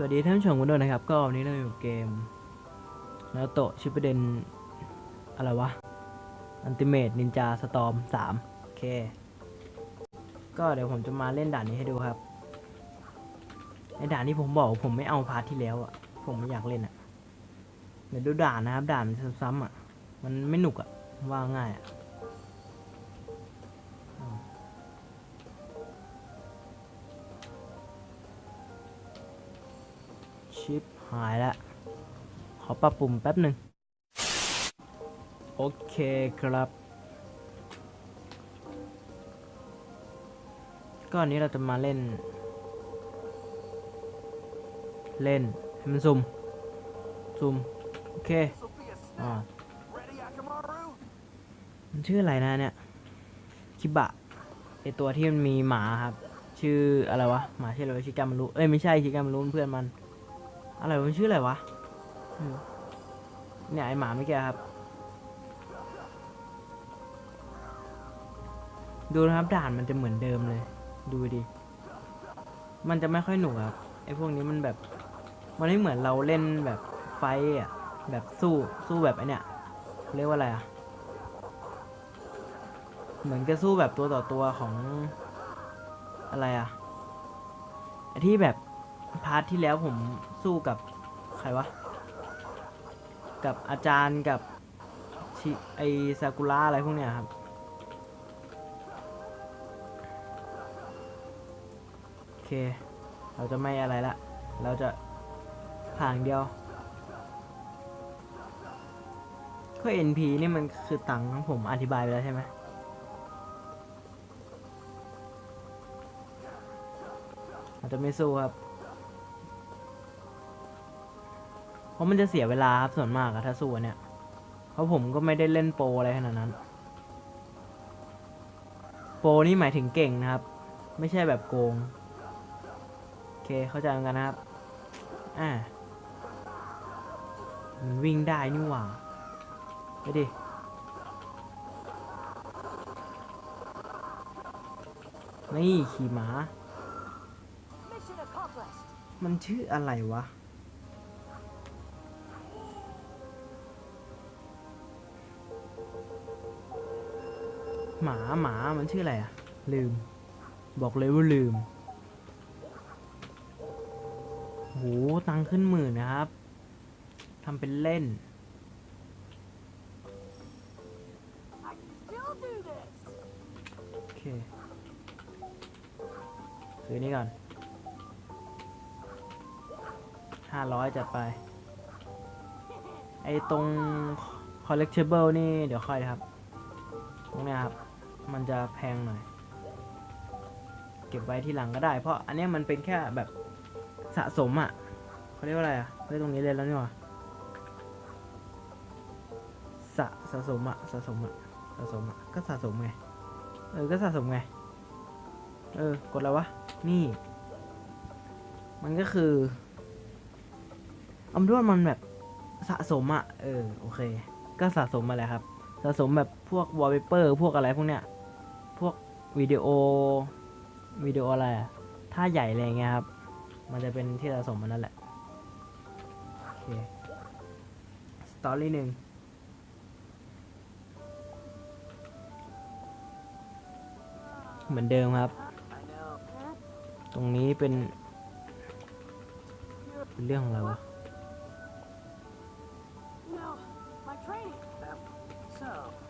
สวัสดีท่านผู้ชมกันด้วยนะครับ ก็วันนี้เราอยู่เกมนาโตะชิปเดนอะไรวะอันติเมตนินจาสตอมสามโอเค ก็เดี๋ยวผมจะมาเล่นด่านนี้ให้ดูครับไอด่านที่ผมบอกผมไม่เอาพาร์ทที่แล้วอะ ผมไม่อยากเล่นอะเดี๋ยวดูด่านนะครับ ด่านมันซ้ำๆอะ มันไม่หนุกอะว่าง่ายอะ ชิปหายและขอปรับปุ่มแป๊บหนึ่ง โอเคครับ ก็อันนี้เราจะมาเล่น เล่น ให้มันซุ่มซุ่มโอเค อ่ามันชื่ออะไรนะเนี่ย คิบะไอตัวที่มันมีหมาครับ ชื่ออะไรวะ หมาชื่ออะไรชิกามารุเอ้ยไม่ใช่ชิกามารุเพื่อนมัน อะไรมันชื่ออะไรวะเนี่ยไอหมาเมื่อกี้ครับ ดูนะครับด่านมันจะเหมือนเดิมเลย ดูดิ มันจะไม่ค่อยหนุกครับไอพวกนี้มันแบบ มันไม่เหมือนเราเล่นแบบไฟอะแบบสู้สู้แบบไอเนี่ยเรียกว่าอะไรอะ เหมือนกับสู้แบบตัวต่อตัวของอะไรอะไอที่แบบ พาร์ทที่แล้วผมสู้กับใครวะ กับอาจารย์กับชิไอซากุระอะไรพวกเนี้ยครับ โอเค เราจะไม่อะไรละ เราจะผ่านอย่างเดียว ก็ NP นี่มันคือตังค์ของผมอธิบายไปแล้วใช่ไหมอาจจะไม่สู้ครับ เพราะมันจะเสียเวลาครับส่วนมากอะถ้าสู้อันเนี่ย เพราะผมก็ไม่ได้เล่นโปรอะไรขนาดนั้น โปรนี่หมายถึงเก่งนะครับ ไม่ใช่แบบโกง โอเคเข้าใจกันนะครับ อ่ามันวิ่งได้นี่หว่าไปดินี่ขี่ม้ามันชื่ออะไรวะ หมาหมามันชื่ออะไรอะลืม บอกเลยว่าลืมโหตังค์ขึ้นหมื่นนะครับทำเป็นเล่น โอเคซื้อนี่ก่อนห้าร้อยจัดไป ไอตรง collectible นี่ เดี๋ยวค่อยนะครับ ตรงเนี้ยครับ มันจะแพงหน่อย เก็บไว้ที่หลังก็ได้ เพราะอันนี้มันเป็นแค่แบบสะสมอะ่ะเขาเรียกว่าอะไรอะ่ะเรียกตรงนี้เลยแล้วนี่หว่าสะสะสมอะ่ะสะสมอะ่ะสะสมอะ่ะก็สะสมไงเออก็สะสมไงเออกดแล้ววะนี่ มันก็คือเอาเป็นมันแบบสะสมอะเออโอเค ก็สะสมมาแหละครับสะสมแบบพวกวอลเปเปอร์พวกอะไรพวกเนี้ย วิดีโอวิดีโออะไรอะถ้าใหญ่อะไรเงี้ยครับ มันจะเป็นที่สะสมมันนั่นแหละ โอเค สตอรี่หนึ่งเหมือนเดิมครับ ตรงนี้เป็น เป็นเรื่องอะไรวะ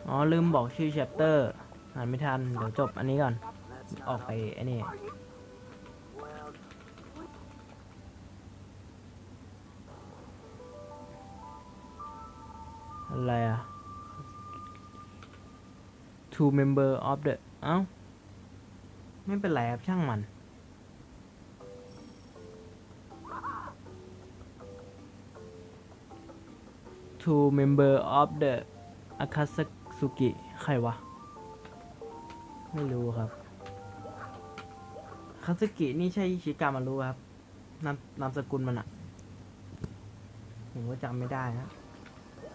อ๋อ ลืมบอกชื่อ chapter อ่านไม่ทัน เดี๋ยวจบอันนี้ก่อน ออกไปไอ้นี่อะไรอะ two member of the เอ้า ไม่เป็นไรครับช่างมัน two member of the Akatsuki ใครวะ ไม่รู้ครับคาสึกินี่ใช่ชิกามารุครับ นามนามสกุลมันอะผมก็จำไม่ได้นะ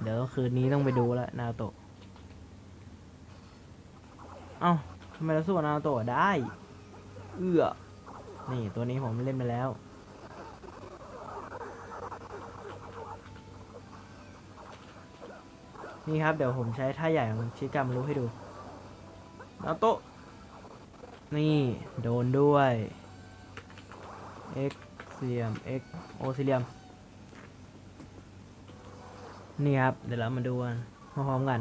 เดี๋ยวคืนนี้ต้องไปดูแล้วนาโตะ เอ้าทำไมเราสู้นาโตะได้ เอื้อ นี่ตัวนี้ผมเล่นไปแล้วนี่ครับ เดี๋ยวผมใช้ท่าใหญ่ของชิกามารู้ให้ดู นาโตะนี่โดนด้วย x เซียม x โอซิเลียม นี่ครับ เดี๋ยวเรามาดูกันพร้อมๆกัน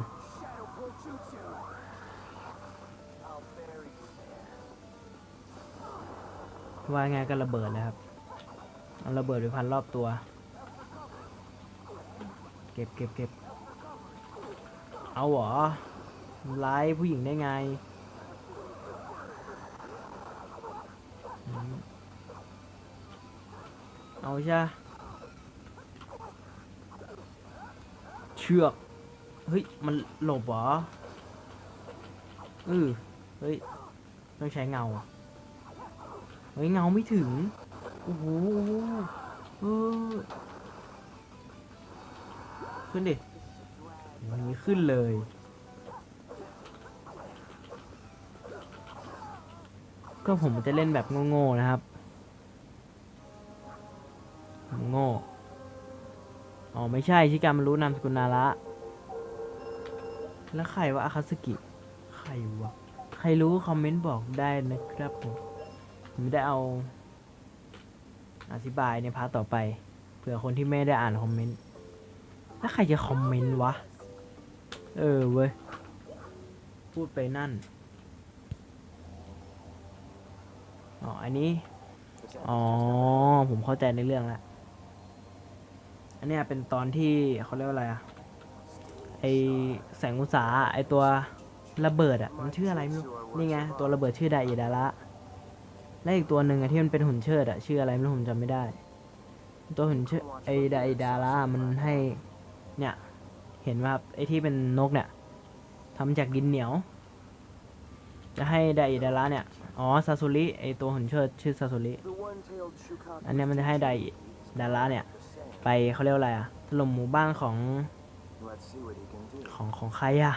ว่าไงก็ระเบิดเลยครับเอาระเบิดไปพันรอบตัว เก็บเก็บเก็บเอาเหรอไล่ผู้หญิงได้ไงอืม เอาใช่เชือกเฮ้ยมันหลบเหรอเออเฮ้ยต้องใช้เงาเฮ้ยเงาไม่ถึงโอ้โหเออขึ้นดิวันนี้ขึ้นเลยก็ผมจะเล่นแบบโง่ๆนะครับ อ๋อไม่ใช่ชิการมันรู้นามสกุลนาระแล้วใครวะอาคาสกิใครวะใครรู้คอมเมนต์บอกได้นะครับผมผมได้เอา อธิบายในพาร์ทต่อไปเผื่อคนที่ไม่ได้อ่านคอมเมนต์แล้วใครจะคอมเมนต์วะ เออเว้ย พูดไปนั่น อ๋อ อันนี้ อ๋อ ผมเข้าใจในเรื่องแล้ว อันเนี้ยเป็นตอนที่เขาเรียกว่าอะไรอะไอแสงอุตสาไอตัวระเบิดอะมันชื่ออะไรไม่รู้นี่ไงตัวระเบิดชื่อไดอิดาระและอีกตัวหนึ่งอะที่มันเป็นหุ่นเชิดอะชื่ออะไรไม่รู้ผมจำไม่ได้ ตัวหุ่นเชิดไอไดดารามันให้เนี่ยเห็นว่าไอที่เป็นนกเนี่ยทำจากดินเหนียว จะให้ไดดาราเนี่ยอ๋อซาซุริไอตัวหุ่นเชิดชื่อซาซุริอันเนี้ยมันจะให้ไดดาราเนี่ย ไปเขาเรียกอะไรอะถล่มหมู่บ้านของของของใครอะ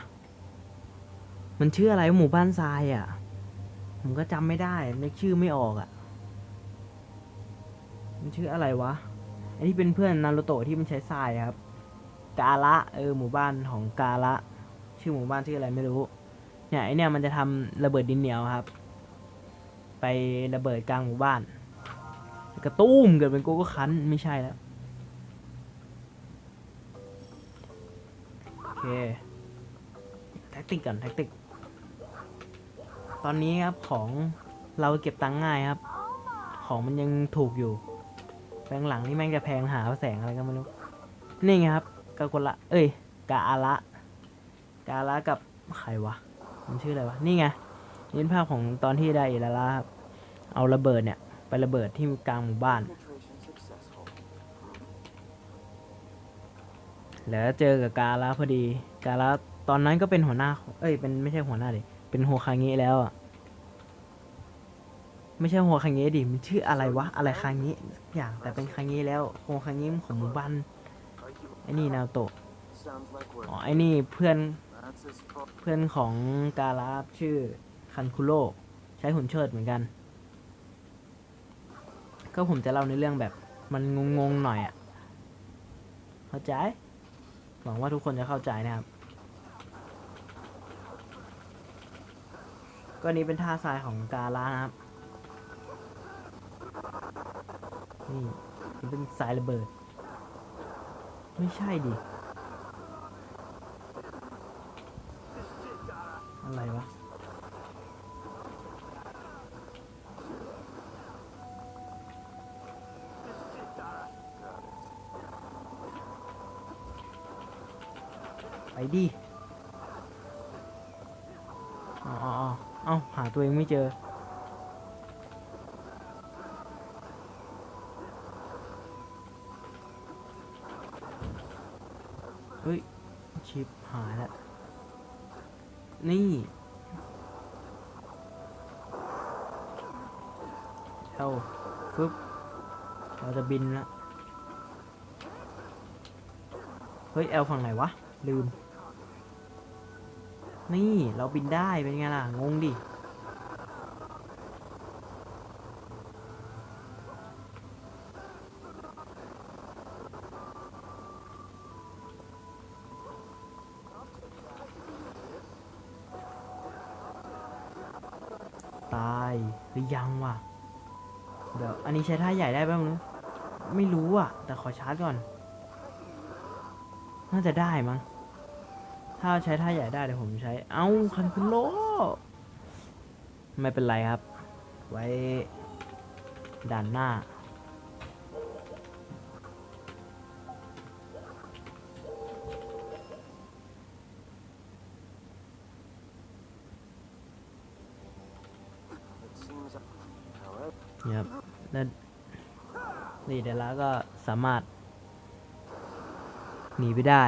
มันชื่ออะไรหมู่บ้านทรายอะผมก็จำไม่ได้นึกชื่อไม่ออกอะมันชื่ออะไรวะไอที่เป็นเพื่อนนารูโตะที่มันใช้ทรายครับ กาละเออหมู่บ้านของกาละ ชื่อหมู่บ้านชื่ออะไรไม่รู้ เนี่ยไอเนี่ยมันจะทำระเบิดดินเหนียวครับ ไประเบิดกลางหมู่บ้านกระตุ้มเกิดเป็นโกโก้คันไม่ใช่แล้ว แท็กติกก่อนแท็กติก ตอนนี้ครับของเราเก็บตังค์ง่ายครับ ของมันยังถูกอยู่แปลงหลังนี่แม่งจะแพงหาแสงอะไรก็ไม่รู้ นี่ไงครับกากละ เอ้ย กาอาระกาอาระกับใครวะ มันชื่ออะไรวะ นี่ไงนี่เป็นภาพของตอนที่ไดอิลาระครับ เอาระเบิดเนี่ย ไประเบิดที่กลางหมู่บ้าน แล้วเจอกับกาละพอดี กาละตอนนั้นก็เป็นหัวหน้า เอ้ย เป็นไม่ใช่หัวหน้าดิ เป็นโฮคาเงะแล้วอะ ไม่ใช่โฮคาเงะดิ มันชื่ออะไรวะ อะไรคาเงะสักอย่าง แต่เป็นคาเงะแล้ว โฮคาเงะมันของหมู่บ้านไอ้นี่นาโตะ อ๋อ ไอ้นี่เพื่อน เพื่อนของกาละชื่อคันคุโร่ใช้หุ่นเชิดเหมือนกัน ก็ผมจะเล่าในเรื่องแบบ มันงงๆหน่อยอะ เข้าใจ หวังว่าทุกคนจะเข้าใจนะครับ ก็นนี้เป็นท่าทรายของกาลานะครับ นี่นี่เป็นสายระเบิด ไม่ใช่ดิ อะไรวะ ไปดิอ๋อเอ้าหาตัวเองไม่เจอ เฮ้ย ชิปหายแล้ว นี่เอ้าฟึบเราจะบินละ เฮ้ย แอลฝั่งไหนวะ ลืม นี่เราบินได้เป็นไงล่ะ งงดิ ตายหรือยังวะเดี๋ยว อันนี้ใช้ท่าใหญ่ได้ไหมมึงไม่รู้อะ แต่ขอชาร์จก่อน น่าจะได้มั้ง ถ้าใช้ท่าใหญ่ได้เดี๋ยวผมใช้ เอ้าคันคุโลไม่เป็นไรครับ ไว้ด่านหน้าเนี่ยครับแล้วนี่เดี๋ยวแล้วก็สามารถ หนีไปได้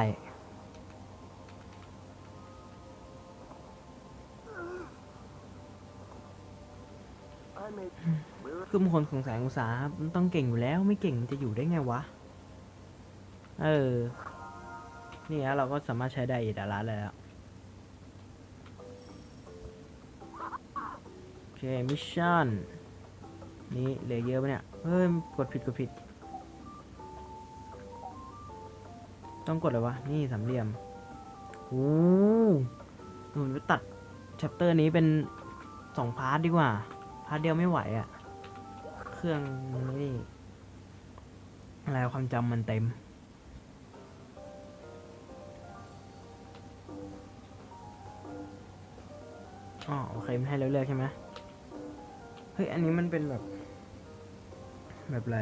คือบางคนสงแสัยอุตสาหมันต้องเก่งอยู่แล้วไม่เก่งมันจะอยู่ได้ไงวะ เออ นี่ฮะเราก็สามารถใช้ได้อีดาราแล้วโอเคมิชชั่นนี่เหลือเยอะปะเนี่ยเฮ้ยกดผิดกดผิด ต้องกดเลยวะ นี่สามเหลี่ยมโอ้หนูไปตัดแชปเตอร์นี้เป็นสองพาร์ทดีกว่า พาร์ทเดียวไม่ไหวอะ่ะ เครื่องนี่อะไรความจำมันเต็ม อ๋อโอเคมันให้เลือกใช่ไหมเฮ้ย อันนี้มันเป็นแบบ แบบอะไร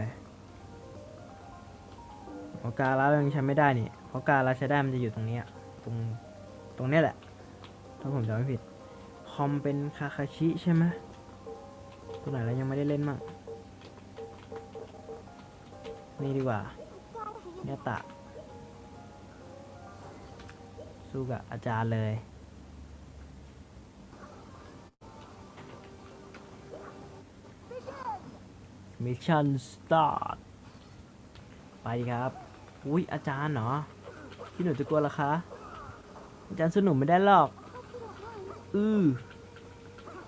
พอการแล้วยังใช้ไม่ได้นี่เพราะการแล้วใช้ได้มันจะอยู่ตรงนี้ตรงตรงนี้แหละ ถ้าผมจำไม่ผิด คอมเป็นคาคาชิใช่ไหมตัวไหนเรายังไม่ได้เล่นมั่ง นี่ดีกว่าเนี่ยตะ สู้กับอาจารย์เลยมิชชั่นสตาร์ทไปครับ อุ้ยอาจารย์เหรอ พี่หนูจะกลัวเหรอคะ อาจารย์สนุกไม่ได้หรอก อือ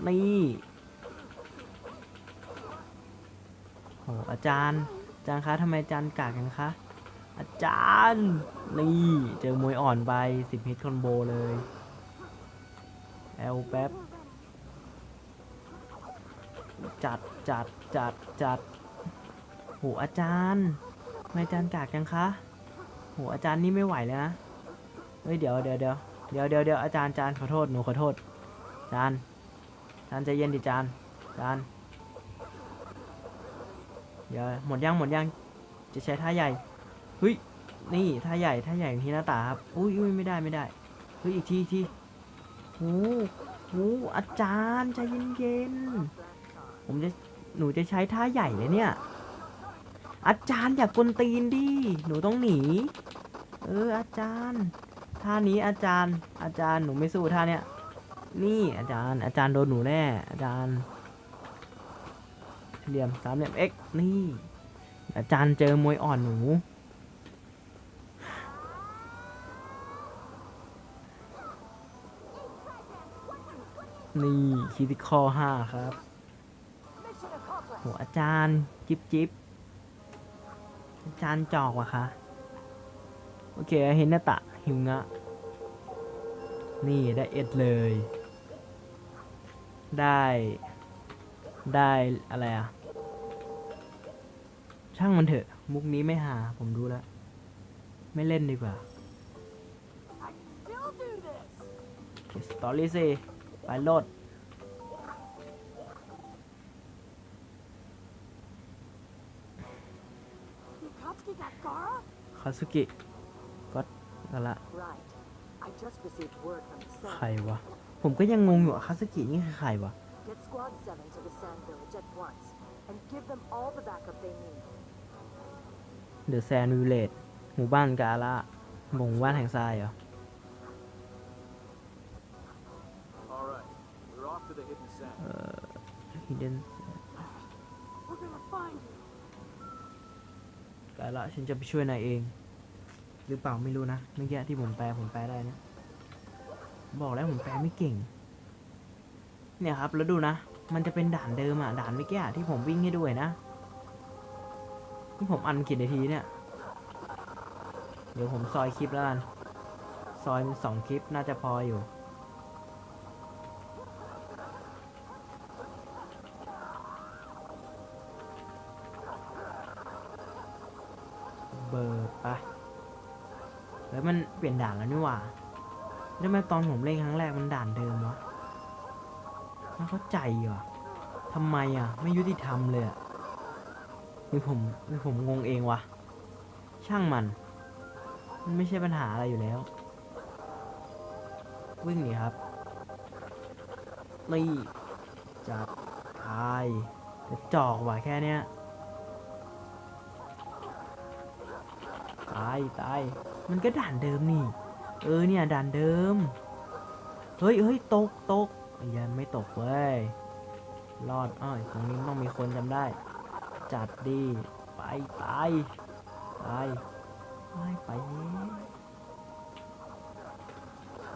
นี่โหอาจารย์ อาจารย์คะทำไมอาจารย์กากกันคะ อาจารย์ นี่เจอมวยอ่อนไปสิบฮิตคอนโบเลยแอลแป๊บ จัดจัดจัดจัดโหอาจารย์ทำไมอาจารย์กากจังคะโหอาจารย์นี่ไม่ไหวแล้วนะเฮ้ยเดี๋ยวเดี๋ยวเดี๋ยวเดี๋ยวเดี๋ยวเดี๋ยวอาจารย์อาจารย์ขอโทษหนูขอโทษอาจารย์อาจารย์ใจเย็นดิอาจารย์อาจารย์ เดี๋ยวหมดยังหมดยัง จะใช้ท่าใหญ่เฮ้ยนี่ท่าใหญ่ท่าใหญ่ที่หน้าตาครับอุ้ยอุ้ยไม่ได้ไม่ได้เฮ้ยอีกทีอีกทีโหโหอาจารย์ใจเย็นเย็นๆผมจะหนูจะใช้ท่าใหญ่เลยเนี่ยอาจารย์อย่ากกวนตีนดิหนูต้องหนี เอออาจารย์ท่านี้อาจารย์ อาจารย์หนูไม่สู้ท่าเนี้ยนี่อาจารย์อาจารย์โดนหนูแน่อาจารย์ เหลี่ยมสามเหลี่ยม x นี่ อาจารย์เจอมวยอ่อนหนู นี่คิติคอห้าครับโหอาจารย์จิบจิบอาจารย์จอกวะคะโอเคเห็นหน้าตะหิวงะ นี่ได้เอ็ดเลย ได้ ได้อะไรอะ ช่างมันเถอะ มุกนี้ไม่หา ผมรู้แล้ว ไม่เล่นดีกว่าสตอรี่สิไปโหลดคาสุกิก็นั่นละใครวะ ผมก็ยังงงอยู่คาสุกินี่ใครวะ เดอะแซนวิลเลจหมู่บ้านกาละหมู่บ้านแห่งทรายเหรอ all right. We're off to the hidden sand. เอ่อ hidden We're gonna find you. กาละฉันจะไปช่วยนายเอง หรือเปล่าไม่รู้นะเมื่อกี้ที่ผมแปลผมแปลได้นะ บอกแล้วผมแปลไม่เก่ง เนี่ยครับแล้วดูนะ มันจะเป็นด่านเดิมอะ ด่านเมื่อกี้อะที่ผมวิ่งให้ด้วยนะ นี่ผมอันกี่นาทีเนี่ย เดี๋ยวผมซอยคลิปแล้วกัน ซอยสองคลิปน่าจะพออยู่ เบอร์ปะแล้วมันเปลี่ยนด่านแล้วนี่หว่าทำไมตอนผมเล่นครั้งแรกมันด่านเดิมวะไม่เข้าใจอะทำไมอะ ไม่ยุติธรรมเลยอะ นี่ผมนี่ผมงงเองวะ ช่างมัน มันไม่ใช่ปัญหาอะไรอยู่แล้ว วิ่งหนีครับนี่จัดทายจะจอกว่ะแค่เนี้ยตายตายมันก็ด่านเดิมนี่ เออเนี่ยด่านเดิม เฮ้ยเฮ้ยตกตกยังไม่ตกเว้ย รอดอ้อยตรงนี้ต้องมีคนจำได้ จัดดี ไปตายตายไปไป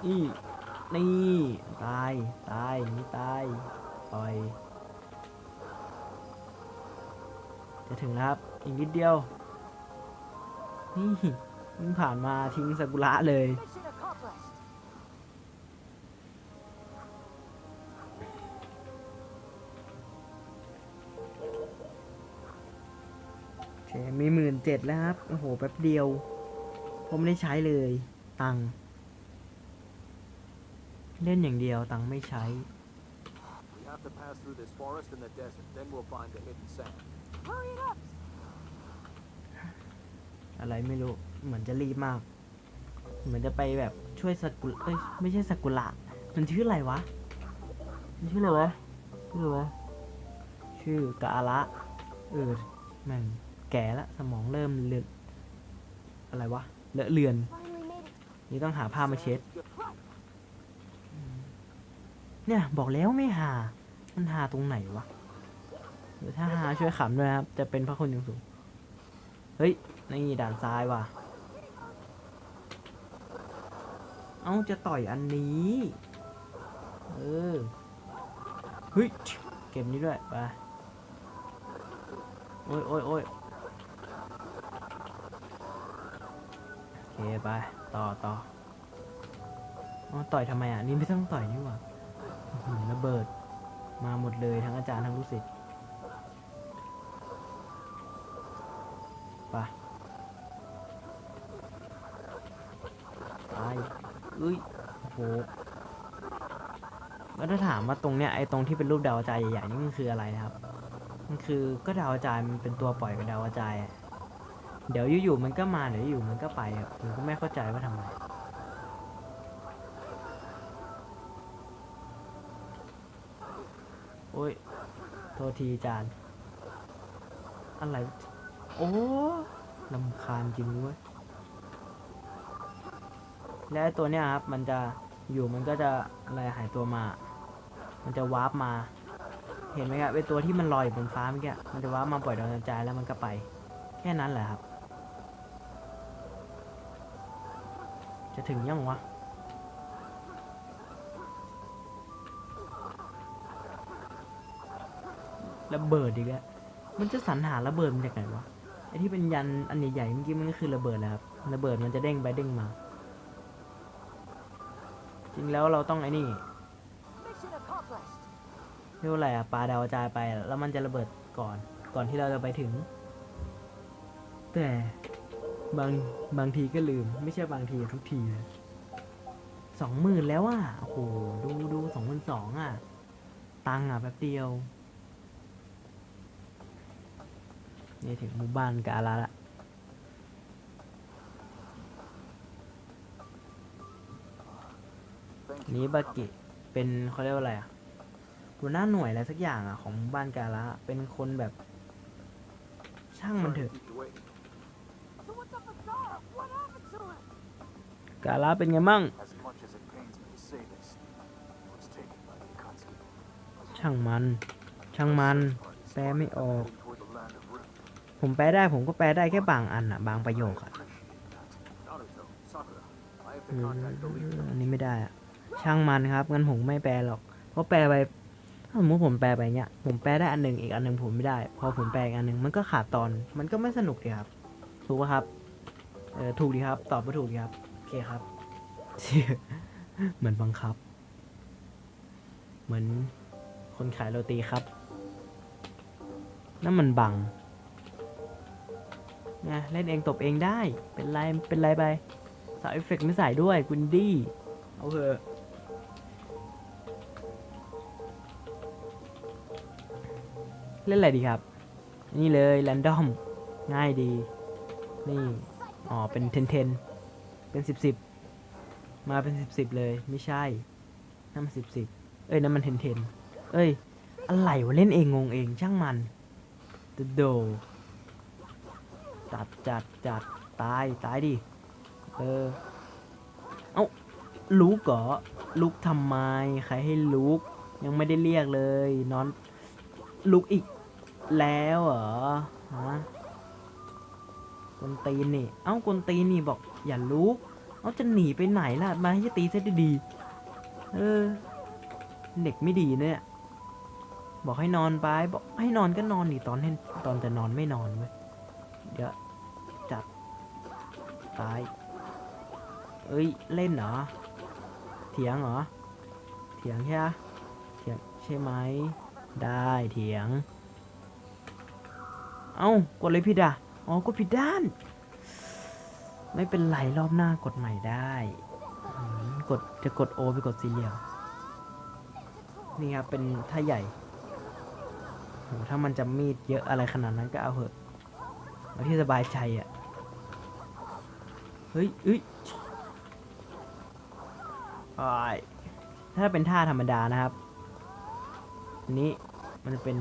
นี่นี่ตายตายนี่ตายปล่อย จะถึงแล้วครับ อีกนิดเดียว นี่เพิ่งผ่านมาทิ้งซากุระเลย เคมีหมื่นเจ็ดแล้วครับ โอ้โห แป๊บเดียว ผมไม่ได้ใช้เลย ตังค์เล่นอย่างเดียวตังค์ไม่ใช้ We have to pass through this forest and the desert, then we'll find the hidden sand. Hurry it up. อะไรไม่รู้ เหมือนจะรีบมาก เหมือนจะไปแบบช่วยสกุลเอ้ยไม่ใช่สกุละ มันชื่ออะไรวะ มันชื่ออะไรวะ ชื่ออะไรวะ ชื่อกาละ เออแม่ง แก่ละสมองเริ่มเลือนอะไรวะเลอะเลือน นี่ต้องหาผ้ามาเช็ด เนี่ยบอกแล้วไม่หา มันหาตรงไหนวะเดี๋ยวถ้าหาช่วยขำด้วยครับ จะเป็นพระคุณอย่างสูง เฮ้ย นี่ด่านซ้ายว่ะ เอ้าจะต่อยอันนี้ เออ เฮ้ย เก็บนี้ด้วยไปโอ้ยโอ้ยโอ้ย ไป ต่อต่ออ๋อต่อยทำไมอะ นี่ไม่ต้องต่อยนี่หว่าหืระเบิด มาหมดเลยทั้งอาจารย์ทั้งลูกศิษย์ไปไปเอ้ยโหแล้วถ้าถามว่าตรงเนี้ยไอ้ตรงที่เป็นรูปดาวกระจายใหญ่ๆนี่มันคืออะไรนะครับ มันคือก็ดาวกระจายมันเป็นตัวปล่อยเป็นดาวกระจายอะ เดี๋ยวอยู่ๆมันก็มาเดี๋ยวอยู่มันก็ไปครับผมก็ไม่เข้าใจว่าทำไมโอ้ยโทษทีจานอะไร โอ้ลำคาญจริงเว้ยและตัวเนี้ยครับ มันจะอยู่มันก็จะอะไรหายตัวมา มันจะวาร์ปมา เห็นไหมครับไอตัวที่มันลอยอยู่บนฟ้าเมื่อกี้มันจะวาร์ปมาปล่อยดาวกระจายแล้วมันก็ไป แค่นั้นแหละครับ จะถึงยังวะระเบิดอีกแล้วมันจะสรรหาระเบิดมาจากไหนวะไอที่เป็นยันอันใหญ่ๆเมื่อกี้มันก็คือระเบิดแหละครับระเบิดมันจะเด้งไปเด้งมา จริงแล้วเราต้องไอ้นี่ Mission accomplished. เรียกว่าอะไรอะปลาดาวกระจายไปแล้วมันจะระเบิดก่อน ก่อนที่เราจะไปถึง แต่ บางบางทีก็ลืม ไม่ใช่บางทีทุกทีเลยสองหมื่นแล้วอะโอ้โหดูดูสองพันสองอะ ตังอะแป๊บเดียวนี่ถึงหมู่บ้านกาลาละนี้บากิเป็นเขาเรียกว่าอะไรอะหัวหน้าหน่วยอะไรสักอย่างอะของหมู่บ้านกาละเป็นคนแบบ ช่างมันเถอะ กาละเป็นไงมั่ง ช่างมัน ช่างมัน แปลไม่ออก ผมแปลได้ผมก็แปลได้แค่บางอันอะบางประโยคอะอืมอันนี้ไม่ได้อะช่างมันครับงั้นผมไม่แปลหรอก เพราะแปลไปถ้าสมมติผมแปลไปเนี้ย ผมแปลได้อันหนึ่งอีกอันหนึ่งผมไม่ได้ พอผมแปลอีกอันหนึ่งมันก็ขาดตอน มันก็ไม่สนุกดีครับ ถูกป่ะครับ เออถูกดีครับ ตอบมาถูกดีครับ เคครับ เหมือนบังคับ เหมือนคนขายโรตีครับ นั่นมันบังนะเล่นเองตบเองได้ เป็นไร เป็นไรไปสาวเอฟเฟกต์ไม่ใส่ด้วยคุณดี้ เอาเถอะเล่นอะไรดีครับ นี่เลยแรนดอม ง่ายดี นี่ อ๋อ เป็นเทนเทน เป็นสิบสิบมาเป็นสิบสิบเลย ไม่ใช่นั่นมันสิบสิบเอ้ยนั่นมันเทนเทนเอ้ย อะไรวะเล่นเองงงเองช่างมันโดจัดจัดจัดตายตายดิเออเอ้าลุกเหรอลุกทำไมใครให้ลุกยังไม่ได้เรียกเลยนอนลุกอีกแล้วเหรอฮะ กวนตีนนี่ เอ้ากวนตีนนี่บอก อย่าลุกเอาจะหนีไปไหนล่ะ มาให้ตีซะดีๆเออ เด็กไม่ดีเนี่ย บอกให้นอนไป บอกให้นอนก็นอนดิตอนให้ตอนจะนอนไม่นอนเว้ย เดี๋ยวจัดตาย เอ้ย เล่นเหรอ เถียงเหรอ เถียงใช่ไหมเถียงใช่ไหม ได้เถียง เอ้ากดเลยผิดอะ อ๋อกดผิดด้าน ไม่เป็นไรรอบหน้ากดใหม่ได้กดจะกดโอไปกดสีเหลี่ยมนี่ครับเป็นท่าใหญ่โหถ้ามันจะมีดเยอะอะไรขนาดนั้นก็เอาเหอะเอาที่สบายใจอะ่ะ เฮ้ยเอ้ยอ้ายถ้าเป็นท่าธรรมดานะครับ นี้มันเป็น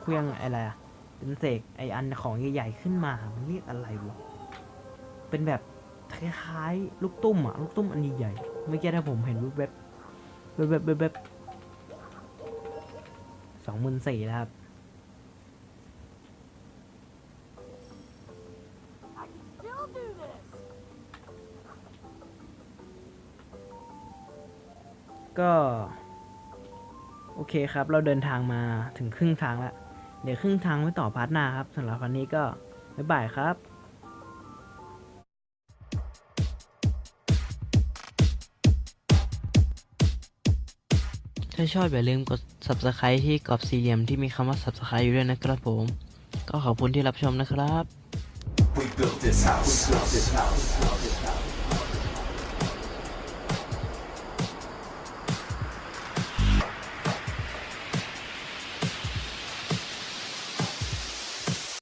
เครื่องอะไรอะ เป็นเสกไออันของใหญ่ๆขึ้นมา มันเรียกอะไรวะ เป็นแบบคล้ายๆลูกตุ้มอะลูกตุ้มอันใหญ่ๆเมื่อกี้ถ้าผมเห็นรูปแบบแบบแบบแบบสองหมื่นสี่แล้วครับก็ โอเคครับ เราเดินทางมาถึงครึ่งทางแล้ว เดี๋ยวครึ่งทางไว้ต่อพาร์ทหน้าครับสำหรับวันนี้ก็บ๊ายบายครับถ้าชอบอย่าลืมกด subscribe ที่กรอบสี่เหลี่ยมที่มีคำว่า subscribe อยู่ด้วยนะครับผม ก็ขอบคุณที่รับชมนะครับ We built this house. We built this house.